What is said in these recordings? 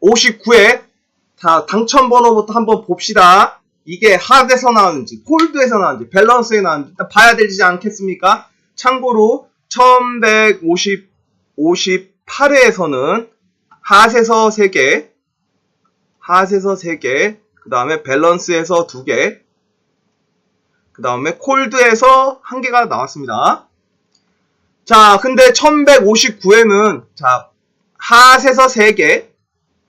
59회 자 당첨 번호부터 한번 봅시다. 이게 핫에서 나왔는지 콜드에서 나왔는지 밸런스에 나왔는지 일단 봐야 되지 않겠습니까? 참고로 1150 58회에서는 핫에서 3개, 핫에서 3개, 그 다음에 밸런스에서 2개, 그 다음에 콜드에서 1개가 나왔습니다. 자, 근데 1159회는, 자, 핫에서 3개,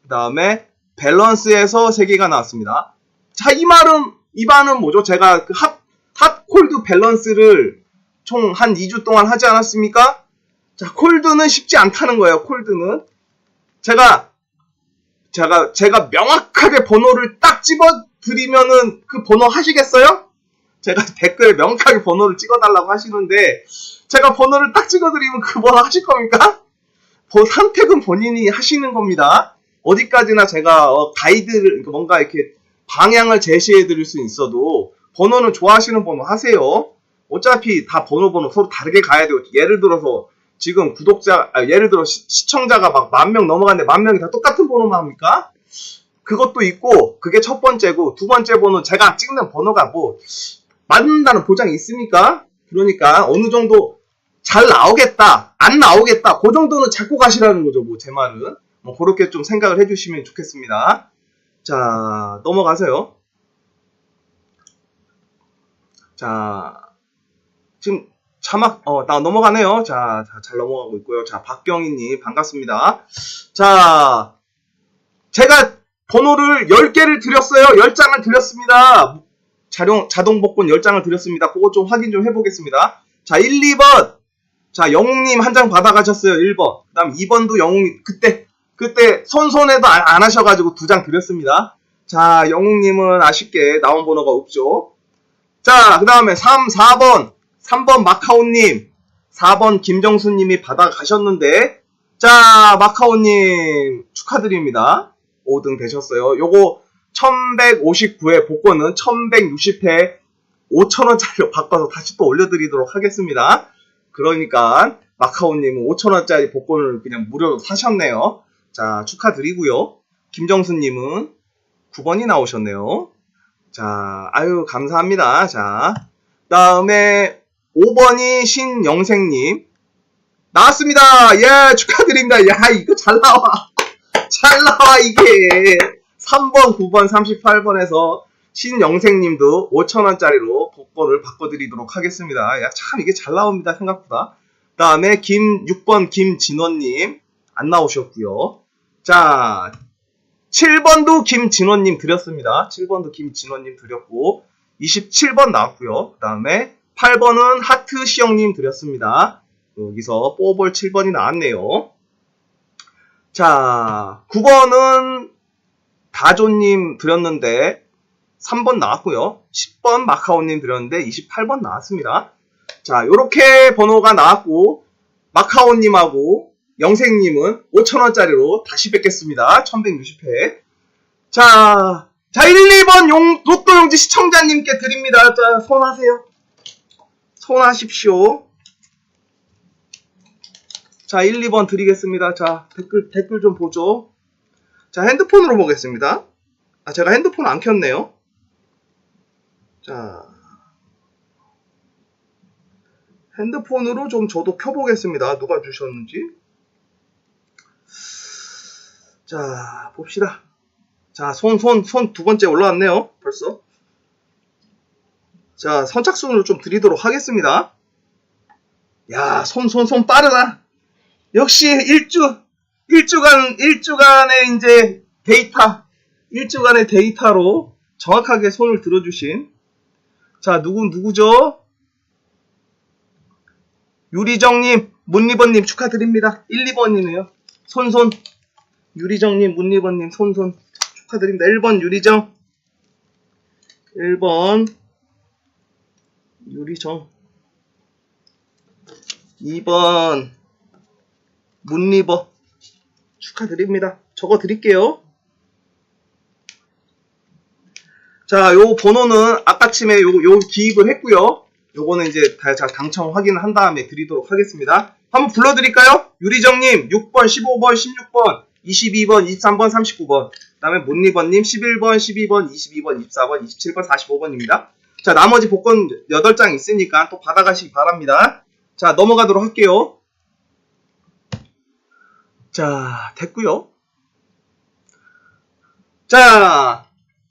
그 다음에 밸런스에서 3개가 나왔습니다. 자, 이 말은, 이 말은 뭐죠? 제가 그 핫, 핫, 콜드 밸런스를 총 한 2주 동안 하지 않았습니까? 자, 콜드는 쉽지 않다는 거예요, 콜드는. 제가, 제가, 제가 명확하게 번호를 딱 집어 드리면은 그 번호 하시겠어요? 제가 댓글에 명확하게 번호를 찍어달라고 하시는데, 제가 번호를 딱 찍어드리면 그 번호 하실 겁니까? 뭐 선택은 본인이 하시는 겁니다. 어디까지나 제가 어, 가이드를, 뭔가 이렇게 방향을 제시해 드릴 수 있어도, 번호는 좋아하시는 번호 하세요. 어차피 다 번호 번호 서로 다르게 가야 되고, 예를 들어서, 지금 구독자, 아, 예를 들어 시, 청자가 막 만 명 넘어갔는데 만 명이 다 똑같은 번호만 합니까? 그것도 있고, 그게 첫 번째고, 두 번째 번호, 제가 찍는 번호가 뭐, 맞는다는 보장이 있습니까? 그러니까, 어느 정도 잘 나오겠다, 안 나오겠다, 그 정도는 잡고 가시라는 거죠, 뭐, 제 말은. 뭐, 그렇게 좀 생각을 해주시면 좋겠습니다. 자, 넘어가세요. 자, 지금 자막, 어, 나 넘어가네요. 자, 자, 잘 넘어가고 있고요. 자, 박경희님, 반갑습니다. 자, 제가 번호를 10개를 드렸어요. 10장을 드렸습니다. 자동, 자동 복권 10장을 드렸습니다. 그거 좀 확인 좀 해보겠습니다. 자, 1, 2번. 자, 영웅님 한 장 받아가셨어요. 1번. 그 다음 2번도 영웅님, 그때, 그때 손손에도 안, 안 하셔가지고 두 장 드렸습니다. 자, 영웅님은 아쉽게 나온 번호가 없죠. 자, 그 다음에 3, 4번. 3번 마카오님, 4번 김정수님이 받아가셨는데, 자, 마카오님 축하드립니다. 5등 되셨어요. 요거 1159회 복권은 1160회 5천원짜리로 바꿔서 다시 또 올려드리도록 하겠습니다. 그러니까, 마카오님은 5천원짜리 복권을 그냥 무료로 사셨네요. 자, 축하드리고요. 김정수님은 9번이 나오셨네요. 자, 아유, 감사합니다. 자, 다음에 5번이 신영생님. 나왔습니다. 예, 축하드립니다. 야, 이거 잘 나와. 잘 나와, 이게. 3번, 9번, 38번에서 신영생님도 5천원짜리로 복권을 바꿔드리도록 하겠습니다. 야, 참, 이게 잘 나옵니다. 생각보다. 다음에 김, 6번 김진원님. 안 나오셨고요 자, 7번도 김진원님 드렸습니다. 7번도 김진원님 드렸고, 27번 나왔고요. 그 다음에 8번은 하트 시영님 드렸습니다. 여기서 뽀볼 7번이 나왔네요. 자, 9번은 다조님 드렸는데 3번 나왔고요. 10번 마카오님 드렸는데 28번 나왔습니다. 자, 요렇게 번호가 나왔고 마카오님하고 영생님은 5천원짜리로 다시 뵙겠습니다. 1160회. 자, 자, 1, 2번 용, 로또 용지 시청자님께 드립니다. 자, 손하세요. 손하십시오. 자, 1, 2번 드리겠습니다. 자, 댓글, 댓글 좀 보죠. 자, 핸드폰으로 보겠습니다. 아, 제가 핸드폰 안 켰네요. 자, 핸드폰으로 좀 저도 켜보겠습니다. 누가 주셨는지. 자, 봅시다. 자, 손, 손, 손 두 번째 올라왔네요. 벌써. 자, 선착순으로 좀 드리도록 하겠습니다. 야, 손, 손, 손 빠르다. 역시 일주, 일주간, 일주간의 이제 데이터, 일주간의 데이터로 정확하게 손을 들어주신. 자, 누구, 누구죠? 유리정님, 문리번님 축하드립니다. 1, 2번이네요. 손손. 유리정님, 문리번님, 손손. 축하드립니다. 1번 유리정. 1번 유리정. 2번 문리버. 축하드립니다. 적어 드릴게요. 자, 요 번호는 아까침에 요, 요 기입을 했고요. 요거는 이제 다, 자, 당첨 확인을 한 다음에 드리도록 하겠습니다. 한번 불러드릴까요? 유리정님, 6번, 15번, 16번, 22번, 23번, 39번. 그 다음에 문리번님 11번, 12번, 22번, 24번, 27번, 45번입니다. 자, 나머지 복권 8장 있으니까 또 받아가시기 바랍니다. 자, 넘어가도록 할게요. 자, 됐고요 자,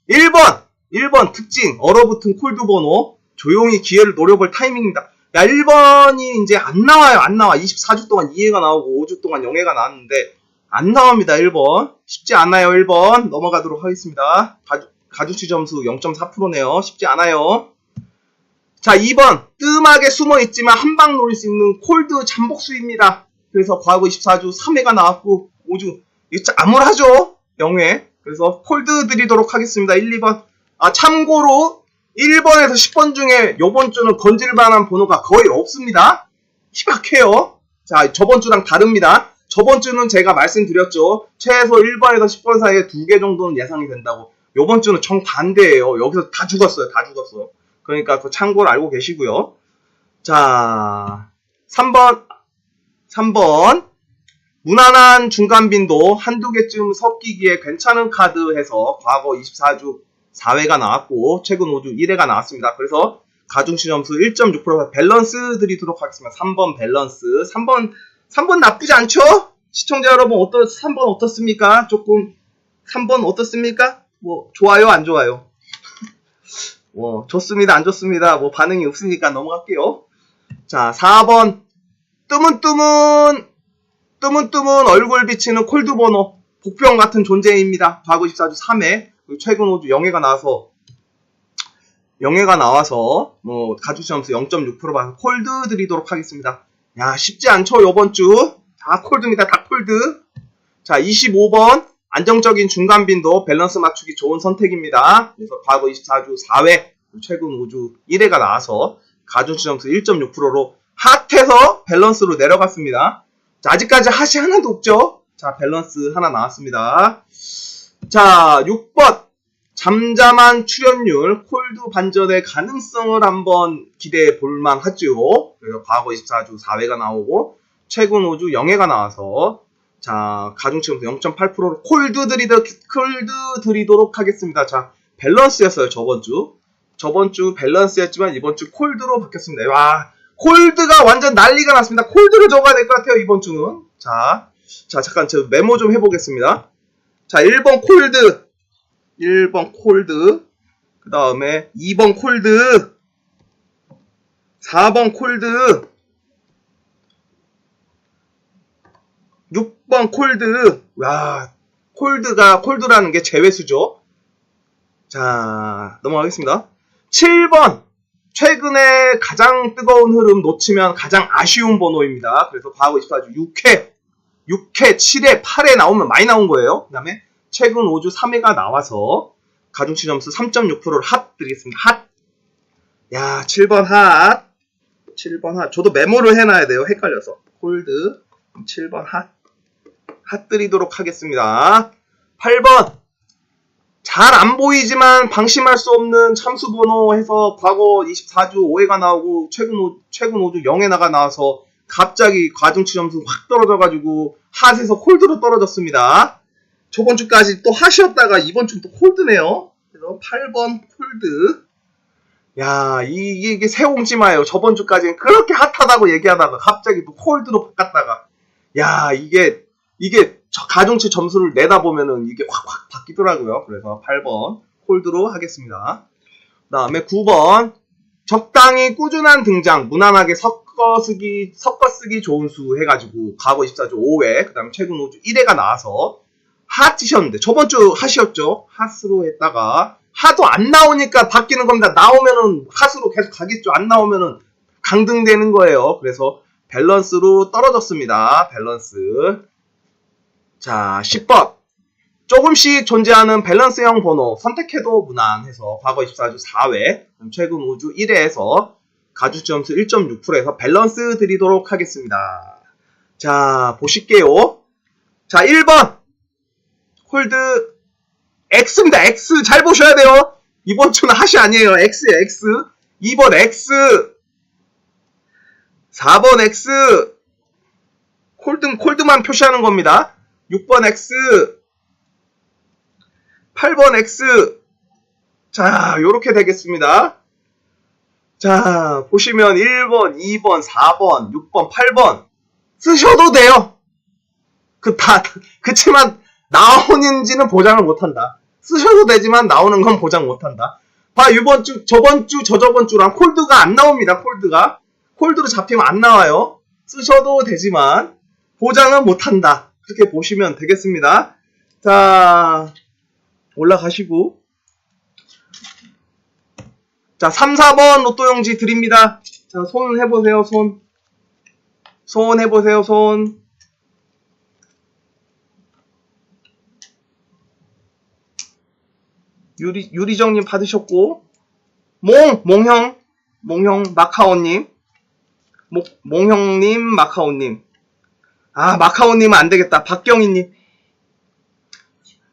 1번! 1번 특징, 얼어붙은 콜드 번호. 조용히 기회를 노려볼 타이밍입니다. 야, 1번이 이제 안 나와요, 안 나와. 24주 동안 2회가 나오고 5주 동안 0회가 나왔는데, 안 나옵니다, 1번. 쉽지 않아요, 1번. 넘어가도록 하겠습니다. 가주, 가주치 점수 0.4%네요. 쉽지 않아요. 자, 2번. 뜸하게 숨어 있지만 한 방 노릴 수 있는 콜드 잠복수입니다. 그래서 과거 24주 3회가 나왔고, 5주. 이거 짜- 암울하죠? 0회. 그래서 콜드 드리도록 하겠습니다. 1, 2번. 아, 참고로 1번에서 10번 중에 요번 주는 건질 만한 번호가 거의 없습니다. 희박해요. 자, 저번 주랑 다릅니다. 저번 주는 제가 말씀드렸죠. 최소 1번에서 10번 사이에 두 개 정도는 예상이 된다고. 요번 주는 정반대예요. 여기서 다 죽었어요. 다 죽었어. 그러니까 그 참고를 알고 계시고요. 자, 3번, 3번. 무난한 중간 빈도 한두 개쯤 섞이기에 괜찮은 카드 해서 과거 24주 4회가 나왔고 최근 5주 1회가 나왔습니다. 그래서 가중치 점수 1.6% 밸런스 드리도록 하겠습니다. 3번 밸런스. 3번 3번 나쁘지 않죠? 시청자 여러분 어떠 3번 어떻습니까? 조금 3번 어떻습니까? 뭐 좋아요 안 좋아요? 뭐 좋습니다 안 좋습니다. 뭐 반응이 없으니까 넘어갈게요. 자 4번 뜨문뜨문 뜨문뜨문 얼굴 비치는 콜드 번호 복병 같은 존재입니다. 과거 24주 3회 그리고 최근 5주 0회가 나와서 0회가 나와서 뭐 가주시 점수 0.6% 받아서 콜드 드리도록 하겠습니다. 야 쉽지 않죠 요번 주. 다 콜드입니다. 다 콜드. 자 25번 안정적인 중간 빈도 밸런스 맞추기 좋은 선택입니다. 그래서 과거 24주 4회 최근 5주 1회가 나와서 가주시 점수 1.6%로 핫해서 밸런스로 내려갔습니다. 자, 아직까지 핫이 하나도 없죠? 자, 밸런스 하나 나왔습니다. 자, 6번. 잠잠한 출연율, 콜드 반전의 가능성을 한번 기대해 볼만 하죠. 그래서 과거 24주 4회가 나오고, 최근 5주 0회가 나와서, 자, 가중치점수 0.8%로 콜드 드리도, 콜드 드리도록 하겠습니다. 자, 밸런스였어요, 저번 주. 저번 주 밸런스였지만 이번 주 콜드로 바뀌었습니다. 와, 콜드가 완전 난리가 났습니다. 콜드를 적어야 될 것 같아요, 이번 주는. 자, 자, 잠깐 저 메모 좀 해보겠습니다. 자, 1번 콜드. 1번 콜드. 그 다음에 2번 콜드. 4번 콜드. 6번 콜드. 와, 콜드가, 콜드라는 게 제외수죠. 자, 넘어가겠습니다. 7번. 최근에 가장 뜨거운 흐름 놓치면 가장 아쉬운 번호입니다. 그래서 과거 24주 6회, 6회, 7회, 8회 나오면 많이 나온 거예요. 그 다음에 최근 5주 3회가 나와서 가중치 점수 3.6%를 핫 드리겠습니다. 핫. 야, 7번 핫. 7번 핫. 저도 메모를 해놔야 돼요. 헷갈려서. 콜드. 7번 핫. 핫 드리도록 하겠습니다. 8번. 잘 안 보이지만 방심할 수 없는 참수 번호 해서 과거 24주 5회가 나오고 최근 5, 최근 5주 0회나가 나와서 갑자기 과중치 점수 확 떨어져가지고 핫에서 콜드로 떨어졌습니다. 저번 주까지 또 핫이었다가 이번 주는 또 콜드네요. 그래서 8번 콜드. 야, 이게, 이게 새 옹지마예요. 저번 주까지는 그렇게 핫하다고 얘기하다가 갑자기 또 콜드로 바꿨다가. 야, 이게, 이게 저 가중치 점수를 내다 보면은 이게 확 확 바뀌더라고요. 그래서 8번 콜드로 하겠습니다. 그 다음에 9번 적당히 꾸준한 등장, 무난하게 섞어 쓰기, 섞어 쓰기 좋은 수 해가지고 과거 24주 5회, 그 다음에 최근 5주 1회가 나와서 핫이셨는데 저번 주 핫이었죠. 핫으로 했다가 하도 안 나오니까 바뀌는 겁니다. 나오면은 핫으로 계속 가겠죠. 안 나오면은 강등되는 거예요. 그래서 밸런스로 떨어졌습니다. 밸런스. 자, 10번. 조금씩 존재하는 밸런스형 번호 선택해도 무난해서 과거 24주 4회, 최근 5주 1회에서 가주 점수 1.6%에서 밸런스 드리도록 하겠습니다. 자, 보실게요. 자, 1번. 홀드 X입니다. X 잘 보셔야 돼요. 이번 주는 핫이 아니에요. X에요, X. 2번 X. 4번 X. 콜드, 콜드만 표시하는 겁니다. 6번 X, 8번 X. 자, 요렇게 되겠습니다. 자, 보시면 1번, 2번, 4번, 6번, 8번 쓰셔도 돼요. 그 다, 그치만 나오는지는 보장을 못한다. 쓰셔도 되지만 나오는 건 보장 못한다. 봐, 이번 주, 저번 주, 저저번 주랑 콜드가 안 나옵니다, 콜드가. 콜드로 잡히면 안 나와요. 쓰셔도 되지만 보장은 못한다. 그렇게 보시면 되겠습니다. 자, 올라가시고. 자, 3, 4번 로또 용지 드립니다. 자, 손 해보세요, 손. 손 해보세요, 손. 유리, 유리정님 받으셨고, 몽, 몽형, 몽형, 마카오님, 몽, 몽형님, 마카오님. 아, 마카오님은 안 되겠다. 박경희님.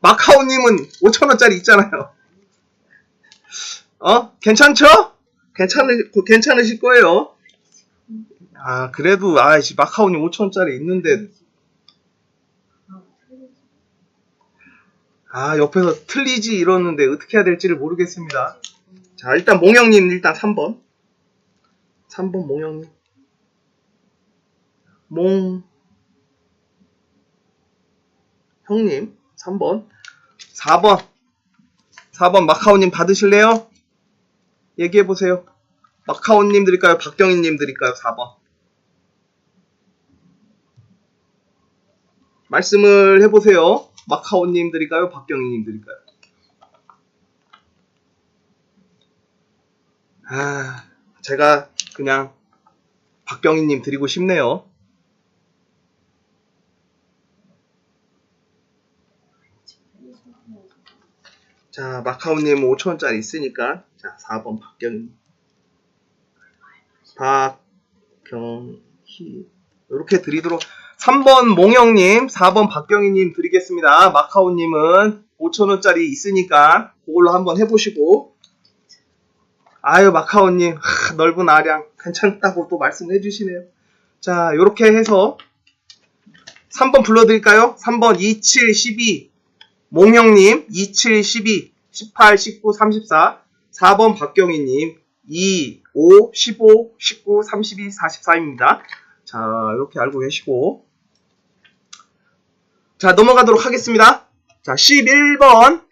마카오님은 5천원짜리 있잖아요. 어? 괜찮죠? 괜찮으, 괜찮으실 거예요. 아, 그래도, 아이씨, 마카오님 5천원짜리 있는데, 아, 옆에서 틀리지 이러는데 어떻게 해야 될지를 모르겠습니다. 자, 일단 몽형님 일단 3번. 3번 몽형님. 몽. 형님, 3번. 4번. 4번 마카오님 받으실래요? 얘기해보세요. 마카오님 드릴까요? 박경희님 드릴까요? 4번. 말씀을 해보세요. 마카오님 드릴까요? 박경희님 드릴까요? 아, 제가 그냥 박경희님 드리고 싶네요. 자, 마카오님 5천원짜리 있으니까, 자, 4번 박경희. 박경희. 이렇게 드리도록, 3번 몽영님, 4번 박경희님 드리겠습니다. 마카오님은 5천원짜리 있으니까, 그걸로 한번 해보시고, 아유, 마카오님, 하, 넓은 아량, 괜찮다고 또 말씀해 주시네요. 자, 요렇게 해서, 3번 불러드릴까요? 3번 27, 12, 몽형님 27, 12, 18, 19, 34 4번 박경희님 2, 5, 15, 19, 32, 44입니다. 자 이렇게 알고 계시고 자 넘어가도록 하겠습니다. 자 11번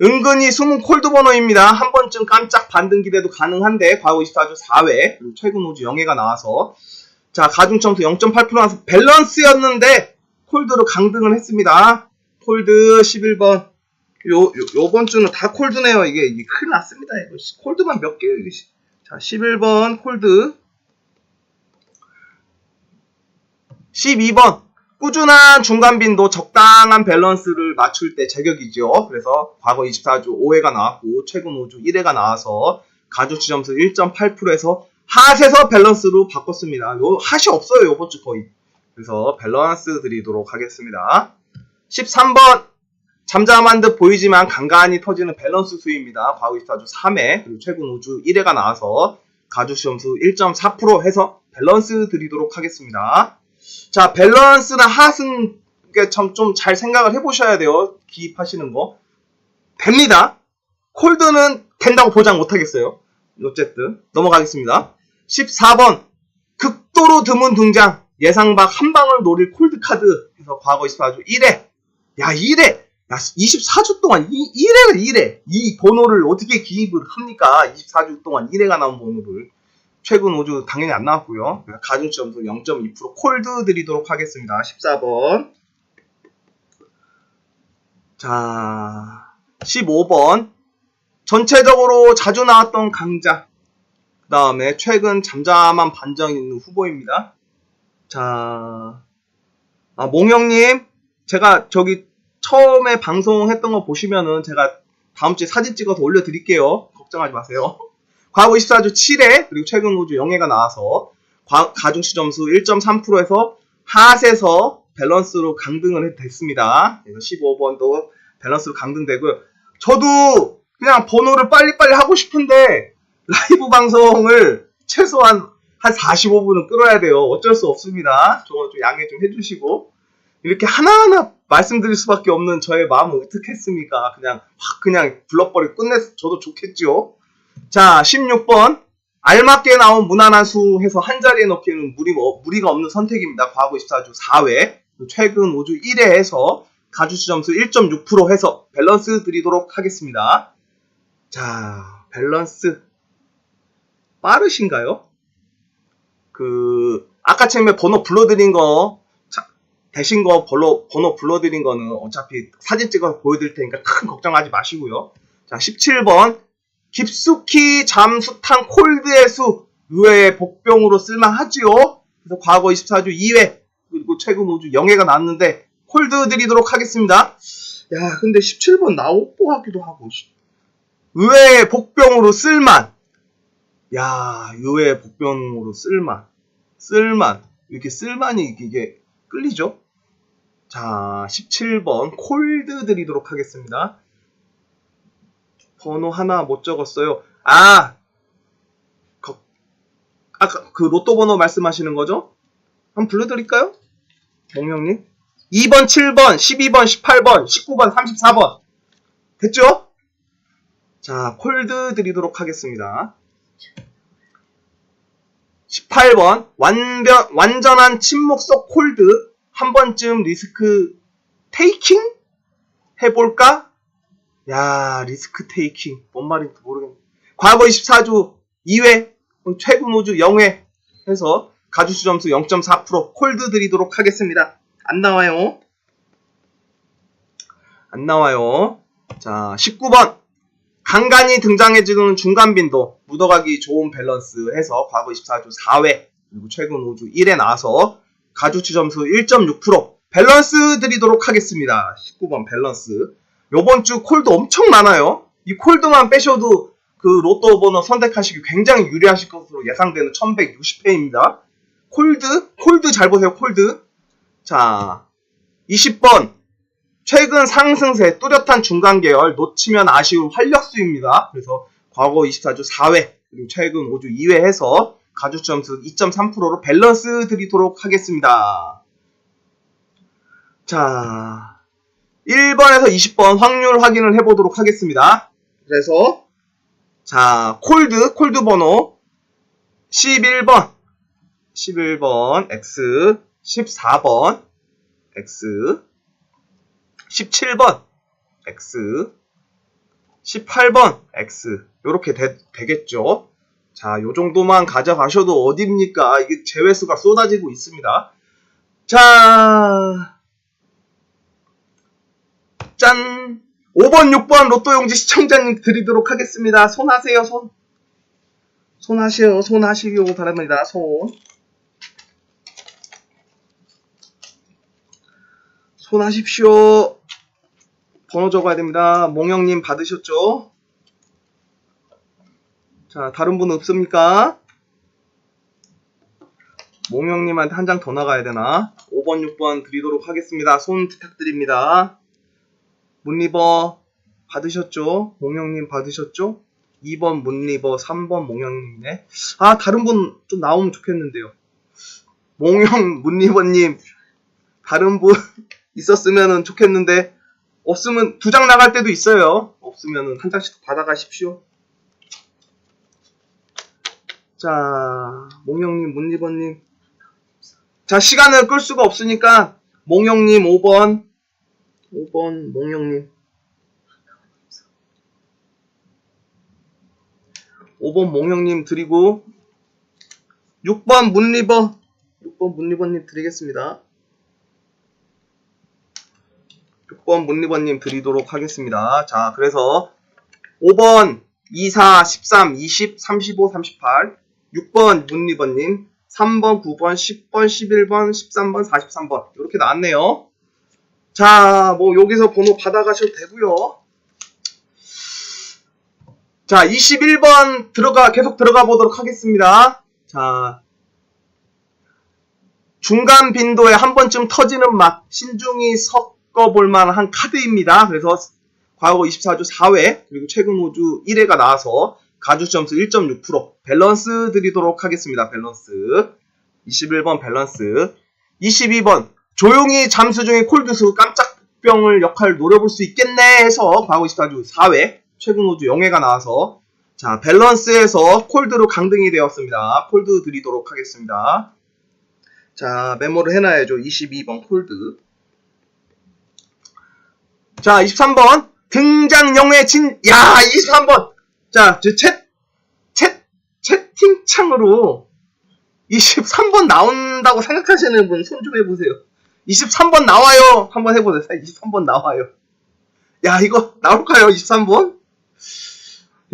은근히 숨은 콜드 번호입니다. 한 번쯤 깜짝 반등 기대도 가능한데 과거 24주 4회 그리고 최근 호주 영예가 나와서 자 가중점수 0.8% 나와서 밸런스였는데 콜드로 강등을 했습니다. 콜드 11번. 요, 요, 요번 주는 다 콜드네요. 이게, 이게 큰일 났습니다. 이거. 씨, 콜드만 몇 개요, 이게. 씨. 자, 11번 콜드. 12번. 꾸준한 중간 빈도 적당한 밸런스를 맞출 때 제격이죠. 그래서 과거 24주 5회가 나왔고, 최근 5주 1회가 나와서 가중치 점수 1.8%에서 핫에서 밸런스로 바꿨습니다. 요, 핫이 없어요, 요번 주 거의. 그래서 밸런스 드리도록 하겠습니다. 13번 잠잠한 듯 보이지만 간간히 터지는 밸런스 수입니다. 과거 24주 3회 그리고 최근 5주 1회가 나와서 가주시험수 1.4% 해서 밸런스 드리도록 하겠습니다. 자 밸런스나 핫은 좀잘 생각을 해보셔야 돼요. 기입하시는 거. 됩니다. 콜드는 된다고 보장 못하겠어요. 어쨌든 넘어가겠습니다. 14번. 극도로 드문 등장. 예상 밖한 방을 노릴 콜드 카드. 해서 과거 24주 1회. 야 1회. 야 24주 동안 이 1회를 1회. 이 번호를 어떻게 기입을 합니까? 24주 동안 1회가 나온 번호를 최근 5주 당연히 안 나왔고요. 가중치 점수 0.2% 콜드 드리도록 하겠습니다. 14번. 자 15번. 전체적으로 자주 나왔던 강자. 그 다음에 최근 잠잠한 반전 있는 후보입니다. 자 아, 몽형님 제가 저기 처음에 방송했던 거 보시면은 제가 다음 주에 사진 찍어서 올려드릴게요. 걱정하지 마세요. 과거 24주 7회 그리고 최근 5주 0회가 나와서 과- 가중치 점수 1.3%에서 핫에서 밸런스로 강등을 됐습니다. 그래서 15번도 밸런스로 강등되고요. 저도 그냥 번호를 빨리빨리 하고 싶은데 라이브 방송을 최소한 한 45분은 끌어야 돼요. 어쩔 수 없습니다. 저거 좀 양해 좀 해주시고 이렇게 하나하나 말씀드릴 수밖에 없는 저의 마음을 어떻겠습니까? 그냥 확 그냥 불러버리고 끝내서 저도 좋겠죠. 자, 16번. 알맞게 나온 무난한 수 해서 한 자리에 넣기에는 무리, 뭐- 무리가 없는 선택입니다. 과거 24주 4회, 최근 5주 1회에서 가주수 점수 1.6% 해서 밸런스 드리도록 하겠습니다. 자, 밸런스. 빠르신가요? 그, 아까 처음에 번호 불러드린 거, 자, 대신 거 번호, 번호 불러드린 거는 어차피 사진 찍어서 보여드릴 테니까 큰 걱정하지 마시고요. 자, 17번. 깊숙이 잠수탄 콜드의 수, 의외의 복병으로 쓸만하지요? 그래서 과거 24주 2회, 그리고 최근 5주 0회가 나왔는데, 콜드 드리도록 하겠습니다. 야, 근데 17번 나올 것 같기도 하고. 의외의 복병으로 쓸만. 야, 의외의 복병으로 쓸만. 쓸만. 이렇게 쓸만이 이게 끌리죠? 자, 17번 콜드 드리도록 하겠습니다. 번호 하나 못 적었어요. 아! 거- 아까 그 로또 번호 말씀하시는 거죠? 한번 불러드릴까요? 몽영님? 2번, 7번, 12번, 18번, 19번, 34번. 됐죠? 자, 콜드 드리도록 하겠습니다. 18번, 완변, 완전한 침묵 속 콜드. 한 번쯤 리스크 테이킹? 해볼까? 야, 리스크 테이킹. 뭔 말인지 모르겠네. 과거 24주 2회, 최근 5주 0회 해서 가주수 점수 0.4% 콜드 드리도록 하겠습니다. 안 나와요. 안 나와요. 자, 19번. 간간히 등장해주는 중간 빈도, 묻어가기 좋은 밸런스 해서 과거 24주 4회, 그리고 최근 5주 1회 나와서 가주치 점수 1.6% 밸런스 드리도록 하겠습니다. 19번 밸런스. 요번 주 콜드 엄청 많아요. 이 콜드만 빼셔도 그 로또 번호 선택하시기 굉장히 유리하실 것으로 예상되는 1160회입니다. 콜드? 콜드 잘 보세요, 콜드. 자, 20번. 최근 상승세 뚜렷한 중간 계열 놓치면 아쉬운 활력수입니다. 그래서 과거 24주 4회 그리고 최근 5주 2회 해서 가주 점수 2.3%로 밸런스 드리도록 하겠습니다. 자, 1번에서 20번 확률 확인을 해보도록 하겠습니다. 그래서 자, 콜드 콜드 번호 11번. 11번 X 14번 X 17번 X 18번 X. 요렇게 되, 되겠죠? 자 요 정도만 가져가셔도 어딥니까? 이게 제외수가 쏟아지고 있습니다. 자 짠! 5번, 6번 로또 용지 시청자님 드리도록 하겠습니다. 손 하세요, 손. 손 하시오, 손 하시오 바랍니다, 손. 손 하십시오. 번호 적어야 됩니다. 몽영님 받으셨죠? 자, 다른 분 없습니까? 몽영님한테 한 장 더 나가야 되나? 5번, 6번 드리도록 하겠습니다. 손 부탁드립니다. 문리버 받으셨죠? 몽영님 받으셨죠? 2번 문리버, 3번 몽영님이네. 아, 다른 분 좀 나오면 좋겠는데요. 몽영 문리버님, 다른 분 있었으면 좋겠는데, 없으면 두 장 나갈 때도 있어요. 없으면 한 장씩 받아가십시오. 자, 몽영님, 문리버님. 자, 시간을 끌 수가 없으니까, 몽영님 5번, 5번 몽영님. 5번 몽영님 드리고 6번 문리버. 6번 문리버님 드리겠습니다. 6번 문리버님 드리도록 하겠습니다. 자 그래서 5번 24 13 20 35 38 6번 문리버님. 3번 9번 10번 11번 13번 43번. 이렇게 나왔네요 자, 뭐 여기서 번호 받아가셔도 되고요. 자, 21번 들어가 계속 들어가 보도록 하겠습니다. 자, 중간 빈도에 한 번쯤 터지는 맛 신중히 섞어 볼 만한 카드입니다. 그래서 과거 24주 4회 그리고 최근 5주 1회가 나와서 가주 점수 1.6% 밸런스 드리도록 하겠습니다. 밸런스 21번 밸런스 22번 조용히 잠수 중인 콜드수 깜짝병을 역할 노려볼 수 있겠네 해서 과거 24주 4회 최근 호주 영예가 나와서 자 밸런스에서 콜드로 강등이 되었습니다. 콜드 드리도록 하겠습니다. 자 메모를 해놔야죠. 22번 콜드. 자 23번 등장 영예 진. 야 23번. 자채 채 채팅창으로 23번 나온다고 생각하시는 분 손 좀 해보세요. 23번 나와요. 한번 해보세요. 23번 나와요. 야, 이거 나올까요? 23번?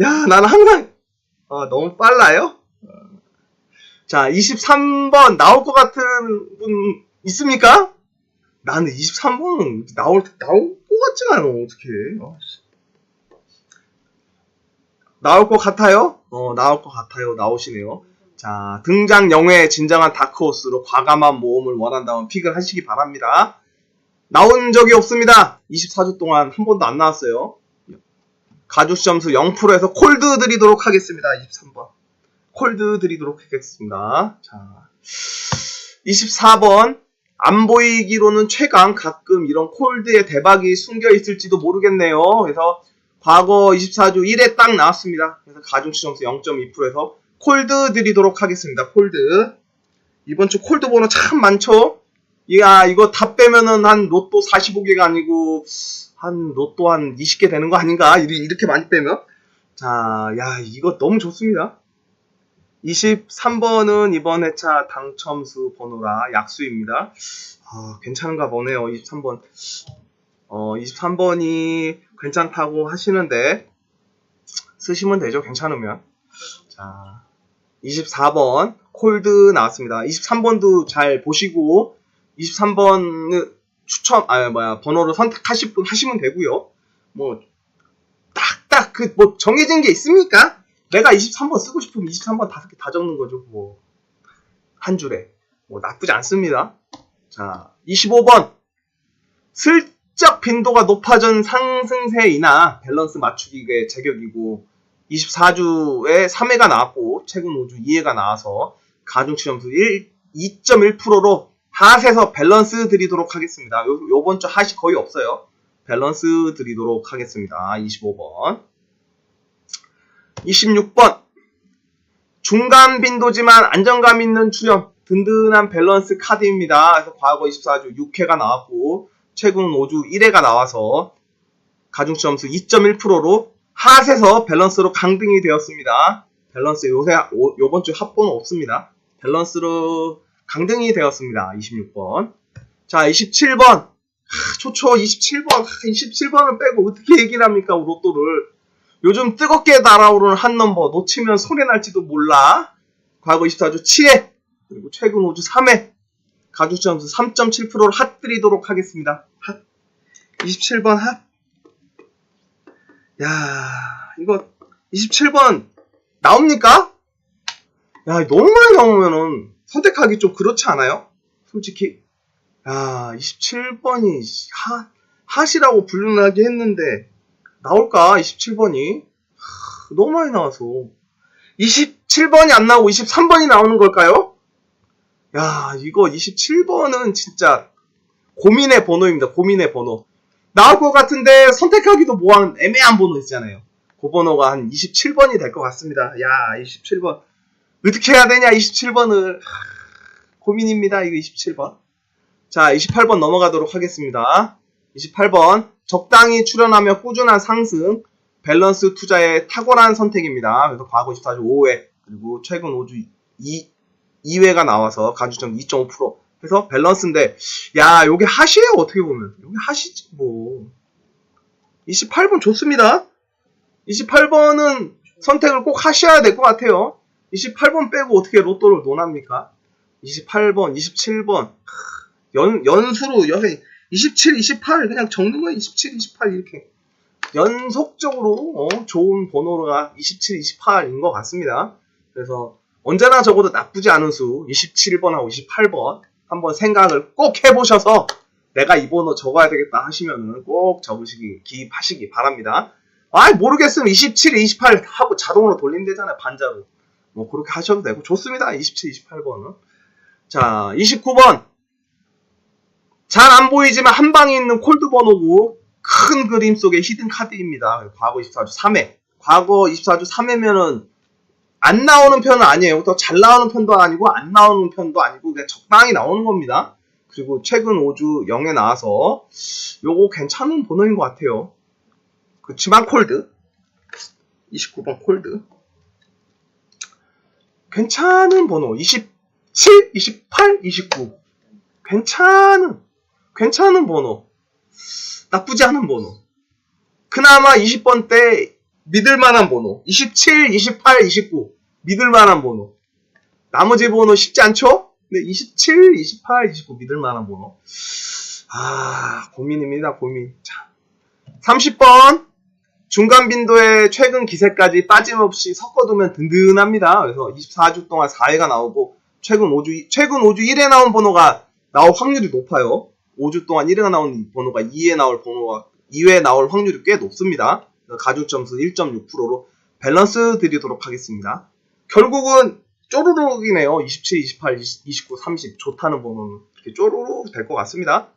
야, 나는 항상, 어, 너무 빨라요? 어. 자, 23번 나올 것 같은 분 있습니까? 나는 23번은 나올, 나올 것 같지가 않아. 어떡해. 어, 씨. 나올 것 같아요? 어, 나올 것 같아요. 나오시네요. 자, 등장 영예의 진정한 다크호스로 과감한 모험을 원한다면 픽을 하시기 바랍니다. 나온 적이 없습니다. 24주 동안 한 번도 안 나왔어요. 가죽 점수 0%에서 콜드 드리도록 하겠습니다. 23번. 콜드 드리도록 하겠습니다. 자, 24번. 안 보이기로는 최강 가끔 이런 콜드의 대박이 숨겨 있을지도 모르겠네요. 그래서 과거 24주 1회 딱 나왔습니다. 그래서 가중 점수 0.2%에서 콜드 드리도록 하겠습니다. 콜드. 이번 주 콜드 번호 참 많죠? 야, 이거 다 빼면은 한 로또 45개가 아니고 한 로또 한 20개 되는 거 아닌가? 이렇게 많이 빼면. 자, 야, 이거 너무 좋습니다. 23번은 이번 회차 당첨수 번호라 약수입니다. 아, 괜찮은가 보네요. 23번. 어, 23번이 괜찮다고 하시는데 쓰시면 되죠. 괜찮으면. 자, 24번 콜드 나왔습니다. 23번도 잘 보시고 23번은 추첨 아 뭐야 번호를 선택하실 분 하시면 되고요. 뭐 딱딱 그 뭐 정해진 게 있습니까? 내가 23번 쓰고 싶으면 23번 다섯 개 다 적는 거죠. 뭐 한 줄에 뭐 나쁘지 않습니다. 자, 25번 슬쩍 빈도가 높아진 상승세이나 밸런스 맞추기의 제격이고 24주에 3회가 나왔고 최근 5주 2회가 나와서 가중치 점수 1, 2.1%로 핫에서 밸런스 드리도록 하겠습니다. 요, 요번 주 핫이 거의 없어요. 밸런스 드리도록 하겠습니다. 25번. 26번. 중간 빈도지만 안정감 있는 출연. 든든한 밸런스 카드입니다. 그래서 과거 24주 6회가 나왔고 최근 5주 1회가 나와서 가중치 점수 2.1%로 핫에서 밸런스로 강등이 되었습니다. 밸런스 요새 오- 요번 주 핫번호 없습니다. 밸런스로 강등이 되었습니다. 26번. 자, 27번. 초초 27번. 27번을 빼고 어떻게 얘기를 합니까? 로또를. 요즘 뜨겁게 날아오르는 한 넘버 놓치면 손해 날지도 몰라. 과거 24주 7회 그리고 최근 5주 3회 가죽 점수 3.7%로 핫 드리도록 하겠습니다. 핫. 27번 핫. 야, 이거 27번 나옵니까? 야, 너무 많이 나오면은 선택하기 좀 그렇지 않아요? 솔직히. 야, 27번이 하, 핫이라고 불륜하게 했는데 나올까? 27번이. 너무 많이 나와서. 27번이 안 나오고 23번이 나오는 걸까요? 야, 이거 27번은 진짜 고민의 번호입니다. 고민의 번호. 나올 것 같은데 선택하기도 뭐한 애매한 번호 있잖아요. 그 번호가 한 27번이 될 것 같습니다. 야, 27번. 어떻게 해야 되냐, 27번을. 고민입니다, 이거 27번. 자, 28번 넘어가도록 하겠습니다. 28번. 적당히 출연하며 꾸준한 상승. 밸런스 투자의 탁월한 선택입니다. 그래서 과거 24주 5회, 그리고 최근 5주 2, 2회가 나와서 가주점 2.5% 해서 밸런스인데, 야, 요게 핫이에요, 어떻게 보면. 요게 핫이지, 뭐. 28번 좋습니다. 28번은 선택을 꼭 하셔야 될 것 같아요. 28번 빼고 어떻게 로또를 논합니까? 28번, 27번. 연, 연수로, 연, 27, 28, 그냥 적는 거야. 27, 28, 이렇게. 연속적으로, 어, 좋은 번호가 27, 28인 것 같습니다. 그래서 언제나 적어도 나쁘지 않은 수, 27번하고 28번. 한번 생각을 꼭 해보셔서 내가 이 번호 적어야 되겠다 하시면은 꼭 적으시기, 기입하시기 바랍니다. 아 모르겠으면 27, 28 하고 자동으로 돌리면 되잖아요. 반자로. 뭐 그렇게 하셔도 되고 좋습니다. 27, 28번은. 자, 29번. 잘 안 보이지만 한 방에 있는 콜드 번호고 큰 그림 속의 히든 카드입니다. 과거 24주 3회. 과거 24주 3회면은 안 나오는 편은 아니에요. 더 잘 나오는 편도 아니고 안 나오는 편도 아니고 그냥 적당히 나오는 겁니다. 그리고 최근 5주 0에 나와서 요거 괜찮은 번호인 것 같아요. 그치만 콜드 29번 콜드 괜찮은 번호 27, 28, 29 괜찮은 괜찮은 번호 나쁘지 않은 번호 그나마 20번 때 믿을만한 번호 27, 28, 29 믿을만한 번호 나머지 번호 쉽지 않죠? 근데 27, 28, 29 믿을만한 번호 아 고민입니다 고민 자 30번 중간 빈도에 최근 기세까지 빠짐없이 섞어두면 든든합니다. 그래서 24주 동안 4회가 나오고 최근 5주 최근 5주 1회 나온 번호가 나올 확률이 높아요. 5주 동안 1회가 나온 번호가 2회 나올 번호가 2회 나올 확률이 꽤 높습니다. 그래서 가중 점수 1.6%로 밸런스 드리도록 하겠습니다. 결국은 쪼르륵이네요. 27, 28, 29, 30 좋다는 번호는 이렇게 쪼르륵 될 것 같습니다.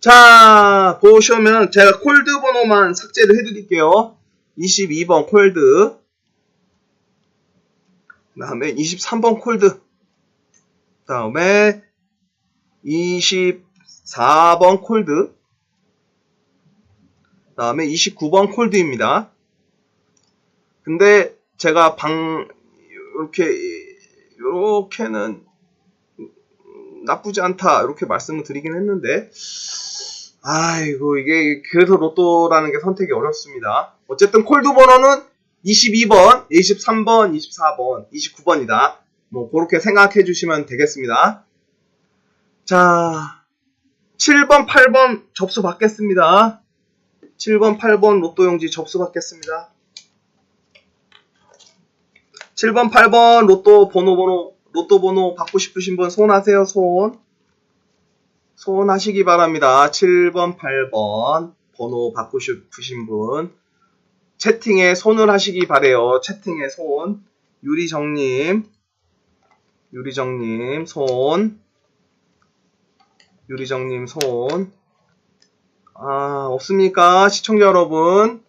자, 보시면 제가 콜드 번호만 삭제를 해드릴게요. 22번 콜드. 그 다음에 23번 콜드. 그 다음에 24번 콜드. 그 다음에 29번 콜드입니다. 근데 제가 방, 이렇게, 이렇게는 나쁘지 않다. 이렇게 말씀을 드리긴 했는데, 아이고, 이게, 그래서 로또라는 게 선택이 어렵습니다. 어쨌든 콜드 번호는 22번, 23번, 24번, 29번이다. 뭐, 그렇게 생각해 주시면 되겠습니다. 자, 7번, 8번 접수 받겠습니다. 7번, 8번 로또 용지 접수 받겠습니다. 7번, 8번 로또 번호 번호, 로또 번호 받고 싶으신 분 손하세요, 손. 손 하시기 바랍니다. 7번, 8번 번호 받고 싶으신 분 채팅에 손을 하시기 바래요. 채팅에 손 유리정님 유리정님 손 유리정님 손 아, 없습니까? 시청자 여러분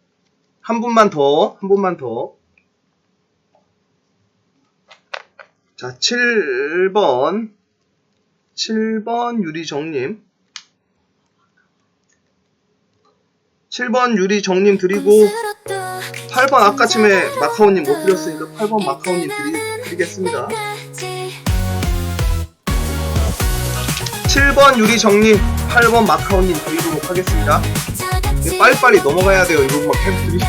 한 분만 더, 한 분만 더. 자, 7번 7번 유리정님 7번 유리정님 드리고 8번 아까쯤에 마카오님 못 드렸으니까 8번 마카오님 드리, 드리겠습니다 7번 유리정님 8번 마카오님 드리도록 하겠습니다. 이게 빨리빨리 넘어가야 돼요 이거 막 계속 드리고.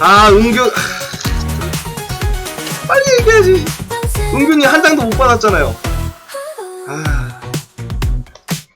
아 은규 빨리 얘기해야지. 은규님 한 장도 못 받았잖아요. 아